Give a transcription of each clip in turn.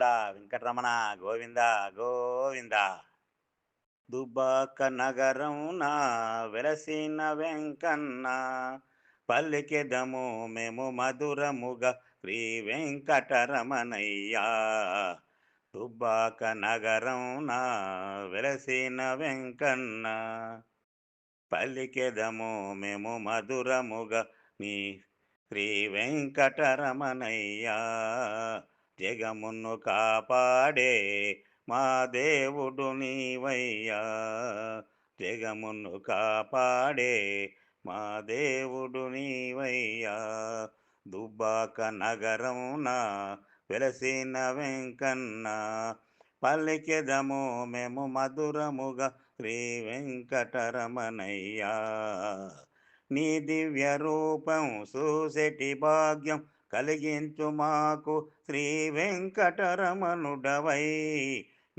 వెంకటరమణ గోవింద గోవింద. దుబ్బాక నగరం నా వెలసిన వెంకన్న పల్లికెదము మేము మధురముగా శ్రీ వెంకటరమణయ్యా. దుబ్బాక నగరం నా వెలసిన వెంకన్న పల్లికెదము మేము మధురముగా నీ శ్రీ వెంకటరమణయ్యా. జగమును కాపాడే మా దేవుడు నీవయ్యా. జగమును కాపాడే మా దేవుడు నీవయ్యా. దుబ్బాక నగరం నా వెలసిన వెంకన్న పల్లికెదము మేము మధురముగా శ్రీ వెంకటరమణయ్యా. నీ దివ్య రూపం చూసెటి భాగ్యం కలిగించు మాకు శ్రీ వెంకటరమణుడవై.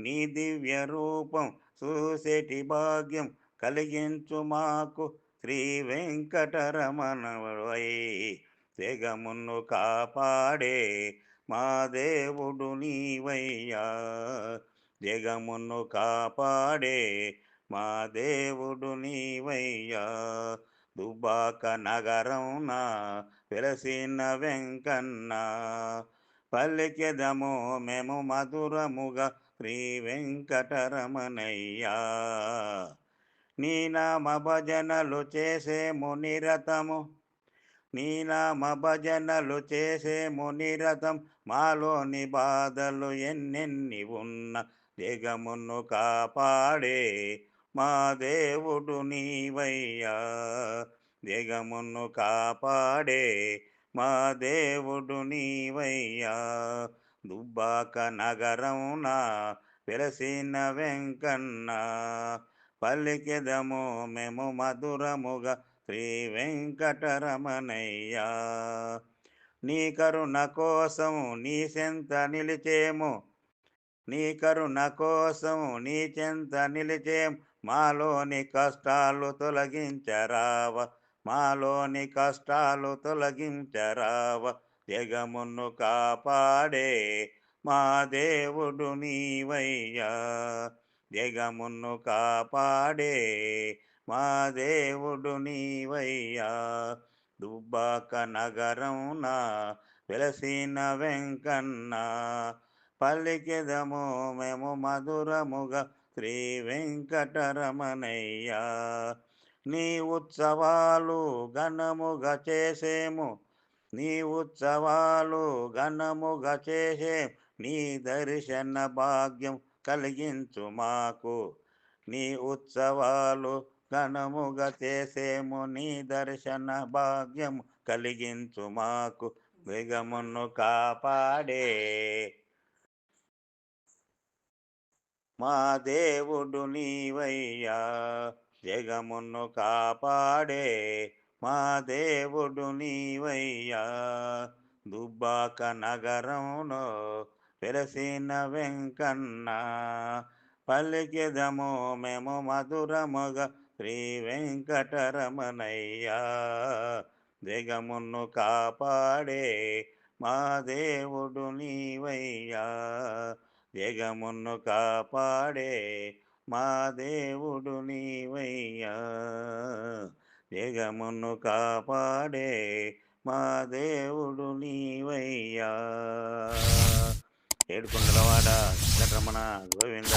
నీ దివ్య రూపం చూసేటి భాగ్యం కలిగించు మాకు శ్రీ వెంకటరమణుడవై. తెగమును కాపాడే మా దేవుడు నీవయ్యా. జగమును కాపాడే మా దేవుడు నీవయ్యా. దుబ్బాక నగరం నా వెలసిన వెంకన్న. పల్లెకెదము మేము మధురముగా శ్రీ వెంకటరమణయ్యా. నీ నామ భజనలు చేసే మునిరతము నీ నామ భజనలు చేసే మునిరతం మాలోని బాధలు ఎన్నెన్ని ఉన్న జగమును కాపాడే మా దేవుడు నీవయ్యా దిగమును కాపాడే మా దేవుడు నీవయ్యా. దుబ్బాక నగరం నా వెలసిన వెంకన్న పలికిదము మేము మధురముగా శ్రీ వెంకటరమణయ్యా. నీ కరుణ కోసం నీ చెంత నిలిచేము నీ కరుణ కోసం నీ చెంత నిలిచేము మాలోని కష్టాలు తొలగించరావ మాలోని కష్టాలు తొలగించరావ జగమును కాపాడే మా దేవుడు నీవయ్యా. జగమును కాపాడే మా దేవుడు నీవయ్యా. దుబ్బాక నగరం నా వెలసిన వెంకన్న పల్లికెదము మేము మధురముగా శ్రీ వెంకటరమణయ్యా నీ ఉత్సవాలు ఘనముగా చేసేము నీ ఉత్సవాలు ఘనముగా చేసే నీ దర్శన భాగ్యం కలిగించు మాకు. నీ ఉత్సవాలు ఘనముగా చేసేము నీ దర్శన భాగ్యం కలిగించు మాకు. దిగమును కాపాడే మా దేవుడు నీవయ్యా జగమును కాపాడే మా దేవుడు నీవయ్యా. దుబ్బాక నగరంలో వెలసిన వెంకన్న పలికిదము మేము మధురముగా శ్రీ వెంకటరమణయ్యా. జగమును కాపాడే మా దేవుడు నీవయ్యా. జగమును కాపాడే మా దేవుడు నీవయ్యా. జగమును కాపాడే మా దేవుడు నీవయ్యా. ఏడుకొండలవాడ వెంకటరమణ గోవింద